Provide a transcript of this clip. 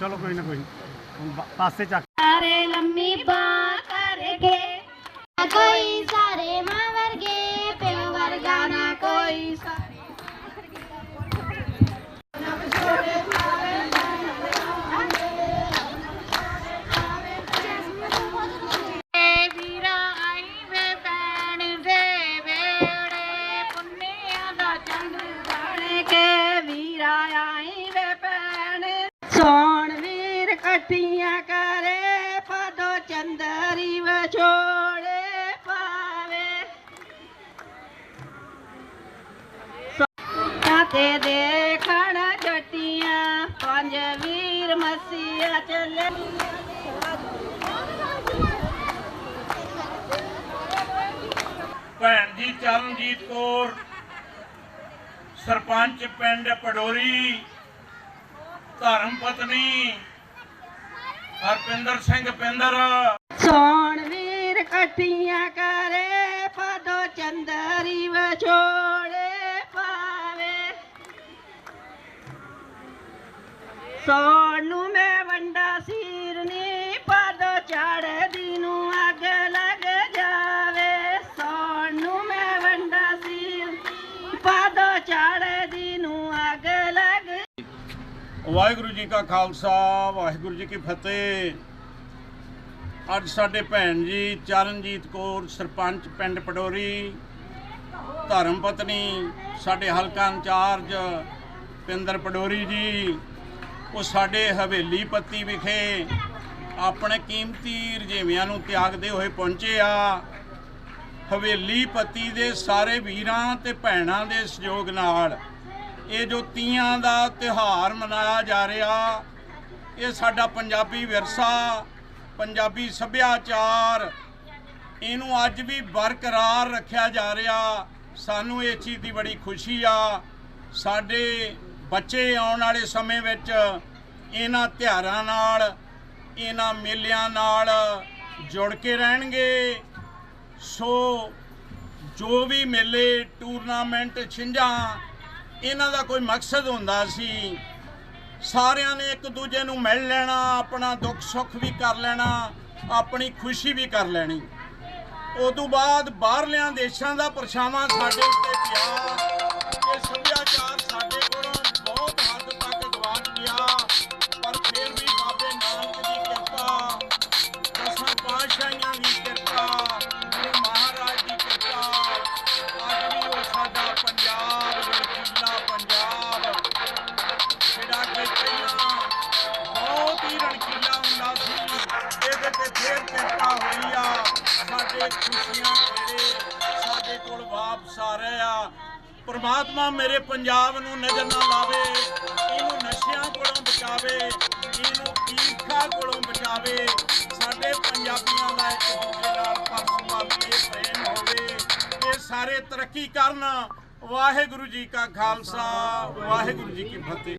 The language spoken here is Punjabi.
ਚਲੋ ਕੋਈ ਨਾ ਕੋਈ। ਹੁਣ ਬ- ਪਾਸੇ ਚੱਕ। ਸਾਰੇ ਲੰਮੀ ਬਾਹ ਕਰਕੇ ਕੋਈ ਸਾਰੇ ਚੰਦਰੀ ਵਿਛੋੜੇ ਪਾਵੇ ਤੇ ਦੇਖਣ ਜੱਟੀਆਂ ਪੰਜ ਵੀਰ ਮਸੀਆ ਚੱਲੇ ਭੈਣ ਜੀ, ਚਰਨਜੀਤ ਕੌਰ, ਸਰਪੰਚ ਪਿੰਡ ਪਡੋਰੀ, ਧਰਮ ਪਤਨੀ, ਹਰਪਿੰਦਰ ਸਿੰਘ ਪਿੰਦਰ। ਸੋਣ ਵੀਰ ਇਕੱਠੀਆਂ ਕਰੇ, ਫਦੋ ਚੰਦਰੀ ਵਿਛੋੜੇ ਪਾਵੇ। ਸੋਣ ਨੂੰ ਮੈਂ ਵੰਡਾ ਸੀਰਨੀ ਫਦੋ ਚੜਦੀ ਨੂੰ ਅੱਗ ਲੱਗ ਜਾਵੇ। ਸੋਣ ਨੂੰ ਮੈਂ ਵੰਡਾ ਸੀਰਨੀ ਫਦੋ ਚੜਦੀ ਨੂੰ ਵਾਹਿਗੁਰੂ ਜੀ ਕਾ ਖਾਲਸਾ, ਵਾਹਿਗੁਰੂ ਜੀ ਕੀ ਫਤਿਹ। ਅੱਜ ਸਾਡੇ ਭੈਣ ਜੀ ਚਰਨਜੀਤ ਕੌਰ, ਸਰਪੰਚ ਪਿੰਡ ਪਡੋਰੀ ਧਰਮ ਪਤਨੀ, ਸਾਡੇ ਹਲਕਾ ਇੰਚਾਰਜ ਪਿੰਦਰ ਪਡੋਰੀ ਜੀ, ਉਹ ਸਾਡੇ ਹਵੇਲੀ ਪੱਤੀ ਵਿਖੇ ਆਪਣੇ ਕੀਮਤੀ ਰਜੇਵਿਆਂ ਨੂੰ ਤਿਆਗਦੇ ਹੋਏ ਪਹੁੰਚੇ ਆ। ਹਵੇਲੀ ਪੱਤੀ ਦੇ ਸਾਰੇ ਵੀਰਾਂ ਤੇ ਭੈਣਾਂ ਦੇ ਸਹਿਯੋਗ ਨਾਲ ਇਹ ਜੋ ਤੀਆਂ ਦਾ ਤਿਉਹਾਰ ਮਨਾਇਆ ਜਾ ਰਿਹਾ, ਇਹ ਸਾਡਾ ਪੰਜਾਬੀ ਵਿਰਸਾ ਪੰਜਾਬੀ ਸੱਭਿਆਚਾਰ। ਇਹਨੂੰ ਅੱਜ ਵੀ ਬਰਕਰਾਰ ਰੱਖਿਆ ਜਾ ਰਿਹਾ। ਸਾਨੂੰ ਇਹ ਚੀਜ਼ ਦੀ ਬੜੀ ਖੁਸ਼ੀ ਆ। ਸਾਡੇ ਬੱਚੇ ਆਉਣ ਵਾਲੇ ਸਮੇਂ ਵਿੱਚ ਇਹਨਾਂ ਤਿਉਹਾਰਾਂ ਨਾਲ, ਇਹਨਾਂ ਮੇਲਿਆਂ ਨਾਲ ਜੁੜ ਕੇ ਰਹਿਣਗੇ। ਸੋ ਜੋ ਵੀ ਮੇਲੇ, ਟੂਰਨਾਮੈਂਟ, ਛਿੰਝਾਂ, ਇਹਨਾਂ ਦਾ ਕੋਈ ਮਕਸਦ ਹੁੰਦਾ ਸੀ ਸਾਰਿਆਂ ਨੇ ਇੱਕ ਦੂਜੇ ਨੂੰ ਮਿਲ ਲੈਣਾ, ਆਪਣਾ ਦੁੱਖ ਸੁੱਖ ਵੀ ਕਰ ਲੈਣਾ, ਆਪਣੀ ਖੁਸ਼ੀ ਵੀ ਕਰ ਲੈਣੀ। ਉਦੋਂ ਬਾਅਦ ਬਾਹਰਲਿਆਂ ਦੇਸ਼ਾਂ ਦਾ ਪਰਛਾਵਾਂ ਸਾਡੇ ਉੱਤੇ ਪਿਆ। ਇਹ ਸੱਭਿਆਚਾਰ ਸਾਡੇ ਕੋਲੋਂ ਬਹੁਤ ਹੱਦ ਤੱਕ ਗਵਾਚ ਗਿਆ। ਪਰ ਫਿਰ ਵੀ ਬਾਬੇ ਨਾਨਕ ਦੀ ਕਿਰਪਾ, ਦਸਾਂ ਪਾਤਸ਼ਾਹੀਆਂ ਸਾਡੇ ਖੁਸ਼ੀਆਂ ਖੇੜੇ ਸਾਡੇ ਕੋਲ ਵਾਪਸ ਆ ਰਹੇ ਆ। ਪ੍ਰਮਾਤਮਾ ਮੇਰੇ ਪੰਜਾਬ ਨੂੰ ਨਜ਼ਰ ਨਾ ਲਾਵੇ, ਇਹਨੂੰ ਨਸ਼ਿਆਂ ਕੋਲੋਂ ਬਚਾਵੇ, ਇਹਨੂੰ ਈਰਖਾ ਕੋਲੋਂ ਬਚਾਵੇ। ਸਾਡੇ ਪੰਜਾਬੀਆਂ ਦਾ ਇੱਕ ਦੂਜੇ ਨਾਲ ਪਰਸਪਰ ਇਹ ਪ੍ਰੇਮ ਹੋਵੇ ਇਹ ਸਾਰੇ ਤਰੱਕੀ ਕਰਨ। ਵਾਹਿਗੁਰੂ ਜੀ ਕਾ ਖਾਲਸਾ, ਵਾਹਿਗੁਰੂ ਜੀ ਕੀ ਫਤਿਹ।